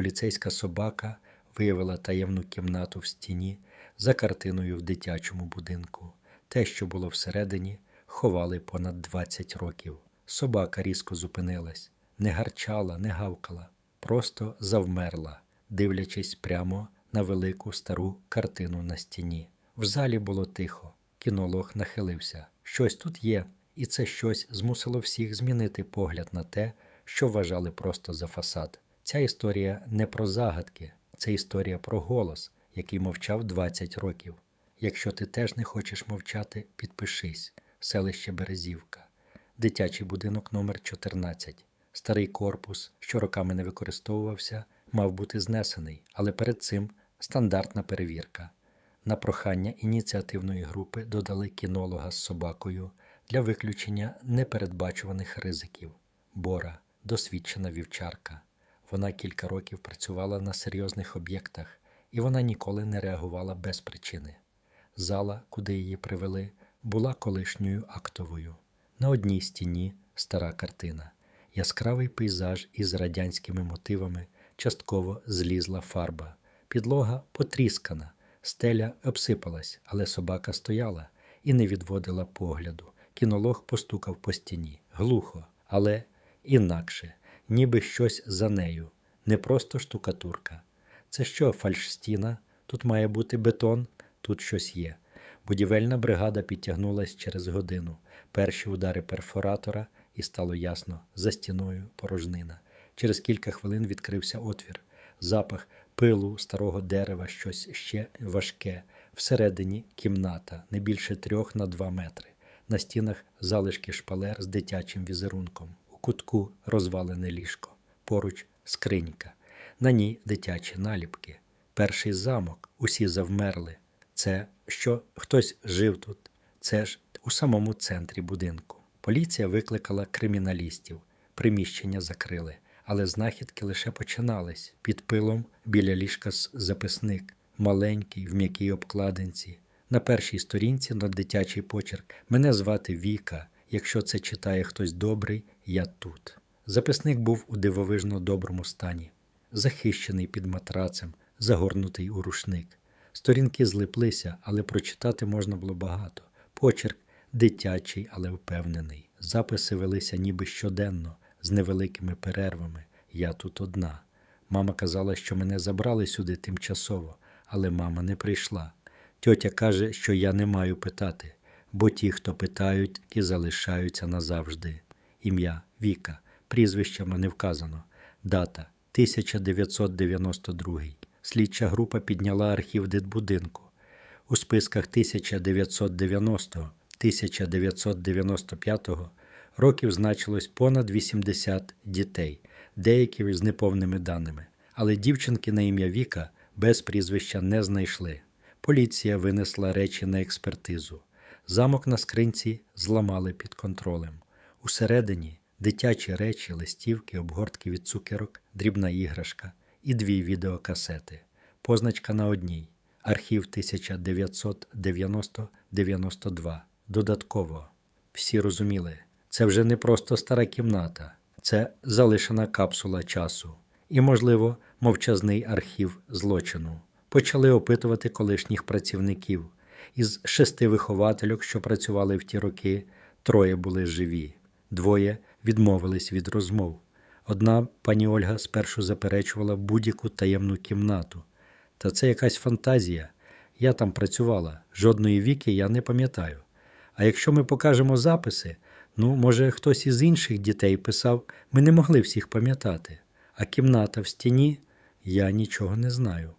поліцейська собака виявила таємну кімнату в стіні за картиною в дитячому будинку. Те, що було всередині, ховали понад 20 років. Собака різко зупинилась, не гарчала, не гавкала, просто завмерла, дивлячись прямо на велику стару картину на стіні. В залі було тихо. Кінолог нахилився. Щось тут є, і це щось змусило всіх змінити погляд на те, що вважали просто за фасад. Ця історія не про загадки, це історія про голос, який мовчав 20 років. Якщо ти теж не хочеш мовчати, підпишись. Селище Березівка, дитячий будинок номер 14 Старий корпус, що роками не використовувався, мав бути знесений, але перед цим стандартна перевірка. На прохання ініціативної групи додали кінолога з собакою для виключення непередбачуваних ризиків. Бора, досвідчена вівчарка. Вона кілька років працювала на серйозних об'єктах, і вона ніколи не реагувала без причини. Зала, куди її привели, була колишньою актовою. На одній стіні стара картина, яскравий пейзаж із радянськими мотивами, частково злізла фарба, підлога потріскана, стеля обсипалась, але собака стояла і не відводила погляду. Кінолог постукав по стіні глухо, але інакше, ніби щось за нею, не просто штукатурка. Це що, фальшстіна? Тут має бути бетон, тут щось є. Будівельна бригада підтягнулась через годину. Перші удари перфоратора, і стало ясно, за стіною порожнина. Через кілька хвилин відкрився отвір. Запах пилу, старого дерева, щось ще важке. Всередині кімната, не більше трьох на два метри. На стінах залишки шпалер з дитячим візерунком. Кутку розвалене ліжко. Поруч скринька. На ній дитячі наліпки. Перший замок, усі завмерли. Це що хтось жив тут. Це ж у самому центрі будинку. Поліція викликала криміналістів. Приміщення закрили, але знахідки лише починались. Під пилом біля ліжка записник, маленький, в м'якій обкладинці. На першій сторінці на дитячий почерк Мене звати Віка. Якщо це читає хтось добрий, я тут. Записник був у дивовижно доброму стані, захищений під матрацем, загорнутий у рушник. Сторінки злиплися, але прочитати можна було багато. Почерк дитячий, але впевнений. Записи велися ніби щоденно, з невеликими перервами. Я тут одна. Мама казала, що мене забрали сюди тимчасово, але мама не прийшла. Тьотя каже, що я не маю питати, бо ті, хто питають, ті залишаються назавжди. Ім'я Віка, прізвище не вказано. Дата 1992. Слідча група підняла архів дитбудинку. У списках 1990 1995 років значилось понад 80 дітей, деякі з неповними даними. Але дівчинки на ім'я Віка без прізвища не знайшли. Поліція винесла речі на експертизу. Замок на скринці зламали під контролем. Усередині дитячі речі, листівки, обгортки від цукерок, дрібна іграшка і дві відеокасети. Позначка на одній. Архів 1990-92. Додатково. Всі розуміли, це вже не просто стара кімната, це залишена капсула часу і, можливо, мовчазний архів злочину. Почали опитувати колишніх працівників. Із шести виховательок, що працювали в ті роки, троє були живі, двоє відмовились від розмов. Одна пані Ольга спершу заперечувала будь-яку таємну кімнату. Та це якась фантазія. Я там працювала, жодної віки я не пам'ятаю. А якщо ми покажемо записи, ну, може, хтось із інших дітей писав, ми не могли всіх пам'ятати. А кімната в стіні я нічого не знаю.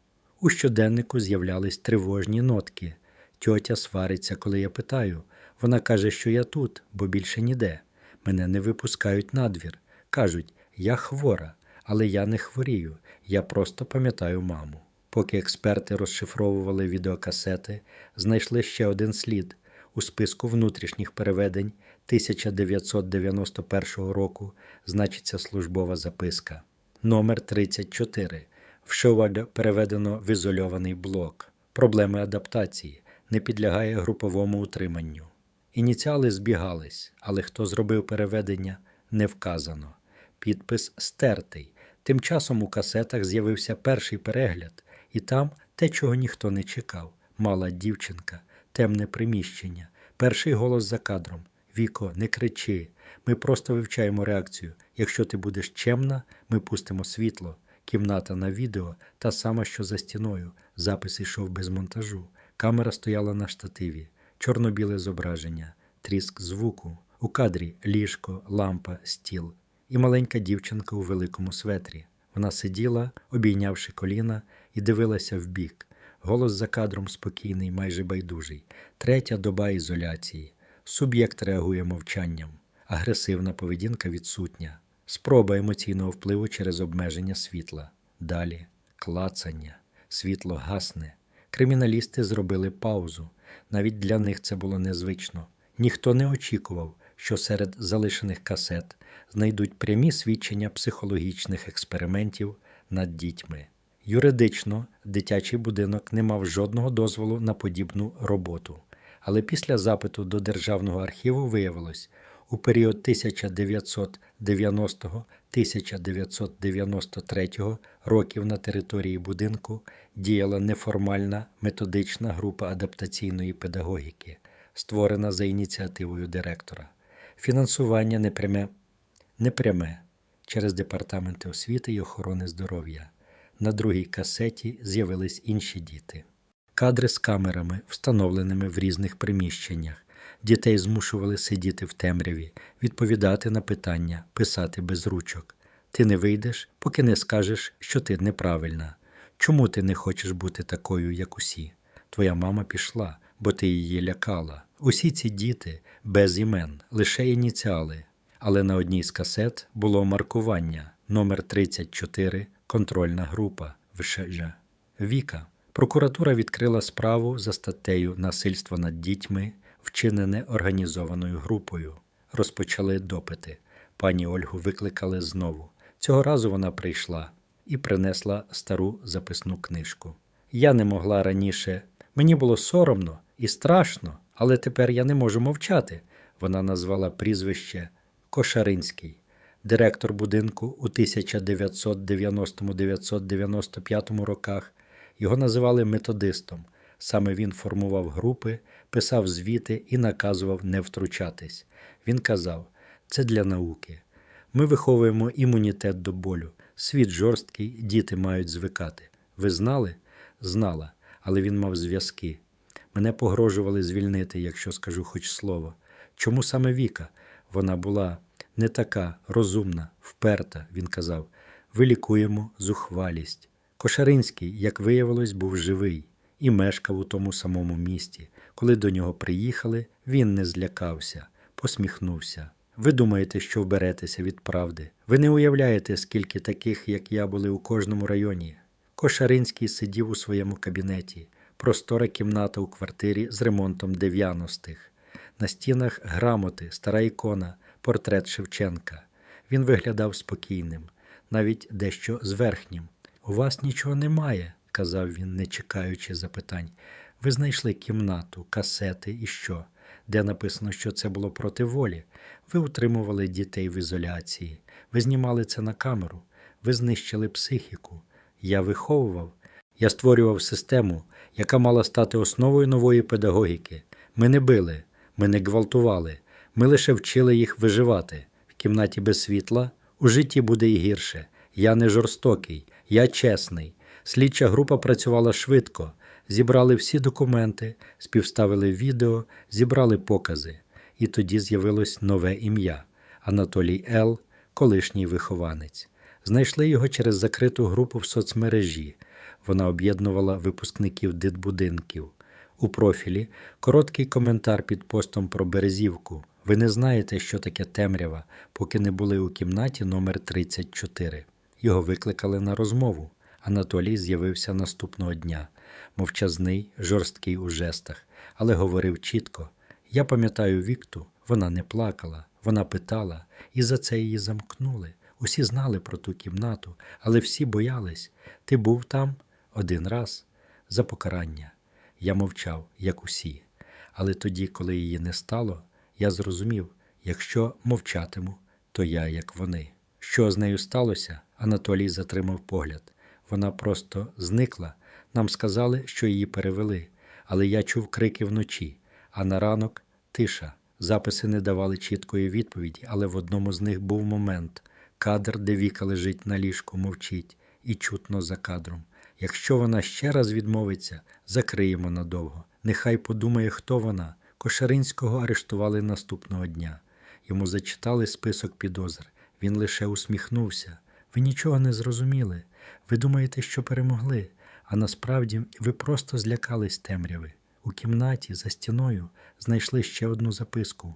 У щоденнику з'являлись тривожні нотки. Тьотя свариться, коли я питаю. Вона каже, що я тут, бо більше ніде. Мене не випускають надвір. Кажуть, я хвора, але я не хворію, я просто пам'ятаю маму. Поки експерти розшифровували відеокасети, знайшли ще один слід у списку внутрішніх переведень 1991 року значиться службова записка. Номер 34. Вшиваль переведено в ізольований блок. Проблеми адаптації не підлягає груповому утриманню. Ініціали збігались, але хто зробив переведення, не вказано. Підпис стертий, Тим часом у касетах з'явився перший перегляд, і там те, чого ніхто не чекав. Мала дівчинка, темне приміщення, перший голос за кадром. Віко, не кричи. Ми просто вивчаємо реакцію. Якщо ти будеш чемна, ми пустимо світло. Кімната на відео та сама, що за стіною. Запис йшов без монтажу. Камера стояла на штативі, чорно-біле зображення, тріск звуку. У кадрі ліжко, лампа, стіл і маленька дівчинка у великому светрі. Вона сиділа, обійнявши коліна, і дивилася вбік. Голос за кадром спокійний, майже байдужий. Третя доба ізоляції. Суб'єкт реагує мовчанням. Агресивна поведінка відсутня. Спроба емоційного впливу через обмеження світла. Далі клацання. Світло гасне. Криміналісти зробили паузу. Навіть для них це було незвично. Ніхто не очікував, що серед залишених касет знайдуть прямі свідчення психологічних експериментів над дітьми. Юридично дитячий будинок не мав жодного дозволу на подібну роботу. Але після запиту до Державного архіву виявилось, у період 1990-1993 років на території будинку діяла неформальна методична група адаптаційної педагогіки, створена за ініціативою директора. Фінансування непряме, непряме через департаменти освіти і охорони здоров'я. На другій касеті з'явились інші діти. Кадри з камерами, встановленими в різних приміщеннях. Дітей змушували сидіти в темряві, відповідати на питання, писати без ручок. Ти не вийдеш, поки не скажеш, що ти неправильна. Чому ти не хочеш бути такою, як усі? Твоя мама пішла, бо ти її лякала. Усі ці діти без імен, лише ініціали. Але на одній з касет було маркування номер 34 контрольна група ВШЖ. Віка. Прокуратура відкрила справу за статтею Насильство над дітьми, вчинене організованою групою. Розпочали допити. Пані Ольгу викликали знову. Цього разу вона прийшла і принесла стару записну книжку. Я не могла раніше. Мені було соромно і страшно, але тепер я не можу мовчати. Вона назвала прізвище Кошаринський, директор будинку у 1990-1995 роках. Його називали методистом. Саме він формував групи, писав звіти і наказував не втручатись. Він казав: це для науки. Ми виховуємо імунітет до болю. Світ жорсткий, діти мають звикати. Ви знали? Знала, але він мав зв'язки. Мене погрожували звільнити, якщо скажу хоч слово. Чому саме Віка? Вона була не така розумна, вперта, він казав. Вилікуємо зухвалість. Кошаринський, як виявилось, був живий і мешкав у тому самому місті. Коли до нього приїхали, він не злякався, посміхнувся. Ви думаєте, що вберетеся від правди. Ви не уявляєте, скільки таких, як я, були у кожному районі. Кошаринський сидів у своєму кабінеті, простора кімната у квартирі з ремонтом 90-х. На стінах грамоти, стара ікона, портрет Шевченка. Він виглядав спокійним, навіть дещо зверхнім. У вас нічого немає, казав він, не чекаючи запитань. Ви знайшли кімнату, касети і що, де написано, що це було проти волі. Ви утримували дітей в ізоляції, ви знімали це на камеру, ви знищили психіку. Я виховував, я створював систему, яка мала стати основою нової педагогіки. Ми не били, ми не гвалтували, ми лише вчили їх виживати. В кімнаті без світла у житті буде і гірше. Я не жорстокий, я чесний. Слідча група працювала швидко, зібрали всі документи, співставили відео, зібрали покази. І тоді з'явилось нове ім'я Анатолій Л., колишній вихованець. Знайшли його через закриту групу в соцмережі. Вона об'єднувала випускників дитбудинків. У профілі короткий коментар під постом про Березівку. Ви не знаєте, що таке темрява, поки не були у кімнаті номер 34 Його викликали на розмову. Анатолій з'явився наступного дня, мовчазний, жорсткий у жестах, але говорив чітко. Я пам'ятаю Вікту, вона не плакала, вона питала, і за це її замкнули. Усі знали про ту кімнату, але всі боялись. Ти був там один раз за покарання. Я мовчав, як усі. Але тоді, коли її не стало, я зрозумів, якщо мовчатиму, то я як вони. Що з нею сталося? Анатолій затримав погляд. Вона просто зникла. Нам сказали, що її перевели, але я чув крики вночі, а на ранок тиша. Записи не давали чіткої відповіді, але в одному з них був момент кадр, де Віка лежить на ліжку, мовчить, і чутно за кадром. Якщо вона ще раз відмовиться, закриємо надовго. Нехай подумає, хто вона. Кошаринського арештували наступного дня. Йому зачитали список підозр. Він лише усміхнувся. Ви нічого не зрозуміли. Ви думаєте, що перемогли, а насправді ви просто злякались темряви. У кімнаті за стіною знайшли ще одну записку.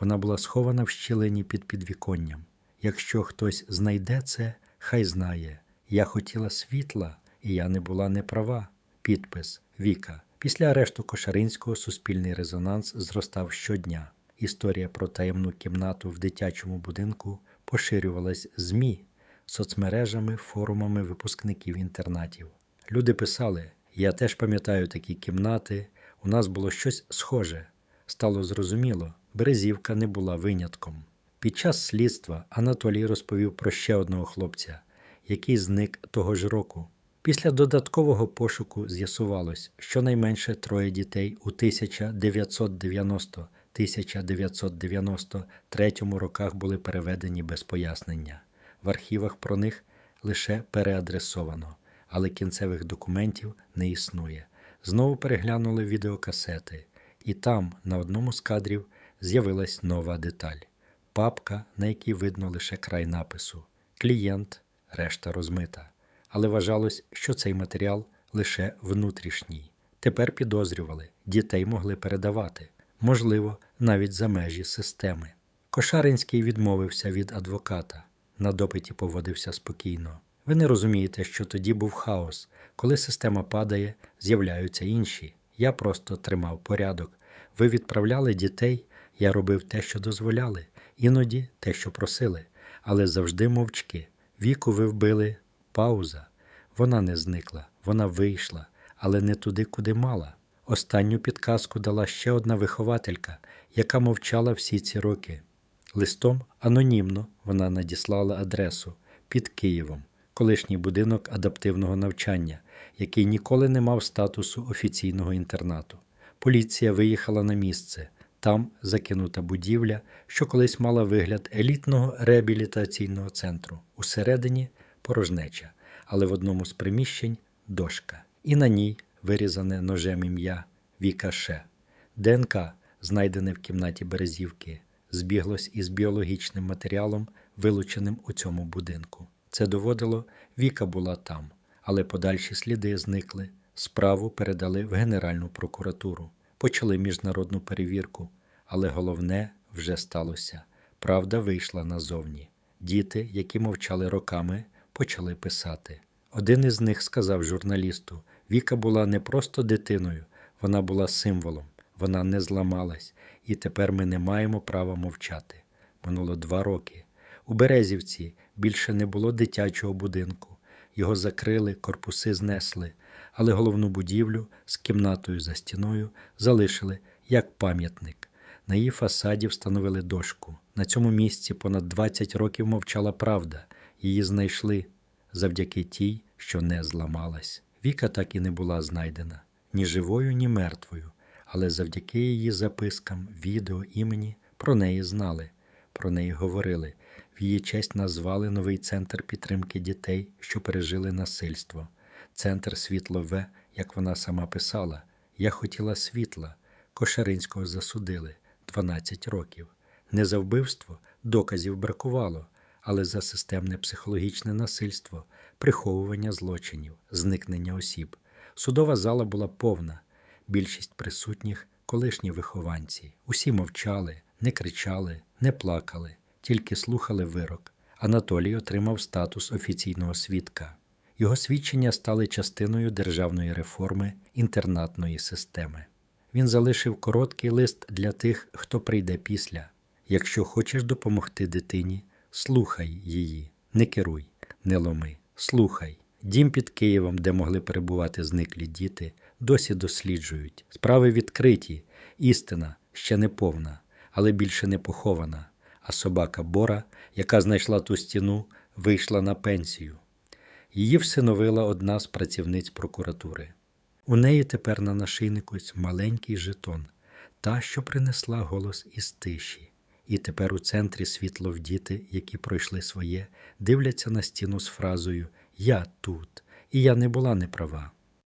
Вона була схована в щілині під підвіконням. Якщо хтось знайде це, хай знає. Я хотіла світла, і я не була неправа. Підпис Віка. Після арешту Кошаринського суспільний резонанс зростав щодня. Історія про таємну кімнату в дитячому будинку поширювалась ЗМІ, соцмережами, форумами випускників інтернатів. Люди писали: Я теж пам'ятаю такі кімнати, у нас було щось схоже. Стало зрозуміло, Березівка не була винятком. Під час слідства Анатолій розповів про ще одного хлопця, який зник того ж року. Після додаткового пошуку з'ясувалось, що найменше троє дітей у 1990-1993 роках були переведені без пояснення. В архівах про них лише переадресовано, але кінцевих документів не існує. Знову переглянули відеокасети, і там, на одному з кадрів, з'явилась нова деталь папка, на якій видно лише край напису. Клієнт, решта розмита. Але вважалось, що цей матеріал лише внутрішній. Тепер підозрювали, дітей могли передавати, можливо, навіть за межі системи. Кошаринський відмовився від адвоката. На допиті поводився спокійно. Ви не розумієте, що тоді був хаос. Коли система падає, з'являються інші. Я просто тримав порядок. Ви відправляли дітей, я робив те, що дозволяли, іноді те, що просили, але завжди мовчки. Віку ви вбили. Пауза. Вона не зникла, вона вийшла, але не туди, куди мала. Останню підказку дала ще одна вихователька, яка мовчала всі ці роки. Листом анонімно вона надіслала адресу під Києвом, колишній будинок адаптивного навчання, який ніколи не мав статусу офіційного інтернату. Поліція виїхала на місце. Там закинута будівля, що колись мала вигляд елітного реабілітаційного центру. Усередині порожнеча, але в одному з приміщень дошка. І на ній вирізане ножем ім'я Віка Ше. ДНК, знайдене в кімнаті Березівки, збіглось із біологічним матеріалом, вилученим у цьому будинку. Це доводило, Віка була там, але подальші сліди зникли. Справу передали в Генеральну прокуратуру, почали міжнародну перевірку, але головне вже сталося. Правда вийшла назовні. Діти, які мовчали роками, почали писати. Один із них сказав журналісту: Віка була не просто дитиною, вона була символом, вона не зламалась, і тепер ми не маємо права мовчати. Минуло два роки. У Березівці більше не було дитячого будинку. Його закрили, корпуси знесли, але головну будівлю з кімнатою за стіною залишили як пам'ятник. На її фасаді встановили дошку. На цьому місці понад 20 років мовчала правда. Її знайшли завдяки тій, що не зламалась. Віка так і не була знайдена ні живою, ні мертвою, але завдяки її запискам, відео, імені про неї знали, про неї говорили. В її честь назвали новий центр підтримки дітей, що пережили насильство. Центр світло В, як вона сама писала. Я хотіла світла. Кошаринського засудили 12 років. Не за вбивство доказів бракувало, але за системне психологічне насильство, приховування злочинів, зникнення осіб. Судова зала була повна. Більшість присутніх колишні вихованці. Усі мовчали, не кричали, не плакали, тільки слухали вирок. Анатолій отримав статус офіційного свідка. Його свідчення стали частиною державної реформи інтернатної системи. Він залишив короткий лист для тих, хто прийде після. Якщо хочеш допомогти дитині, слухай її, не керуй, не ломи, слухай. Дім під Києвом, де могли перебувати зниклі діти, досі досліджують. Справи відкриті, істина ще не повна, але більше не похована. А собака Бора, яка знайшла ту стіну, вийшла на пенсію. Її всиновила одна з працівниць прокуратури. У неї тепер на нашийнику маленький жетон, та, що принесла голос із тиші. І тепер у центрі світло в діти, які пройшли своє, дивляться на стіну з фразою Я тут, і я не була неправа.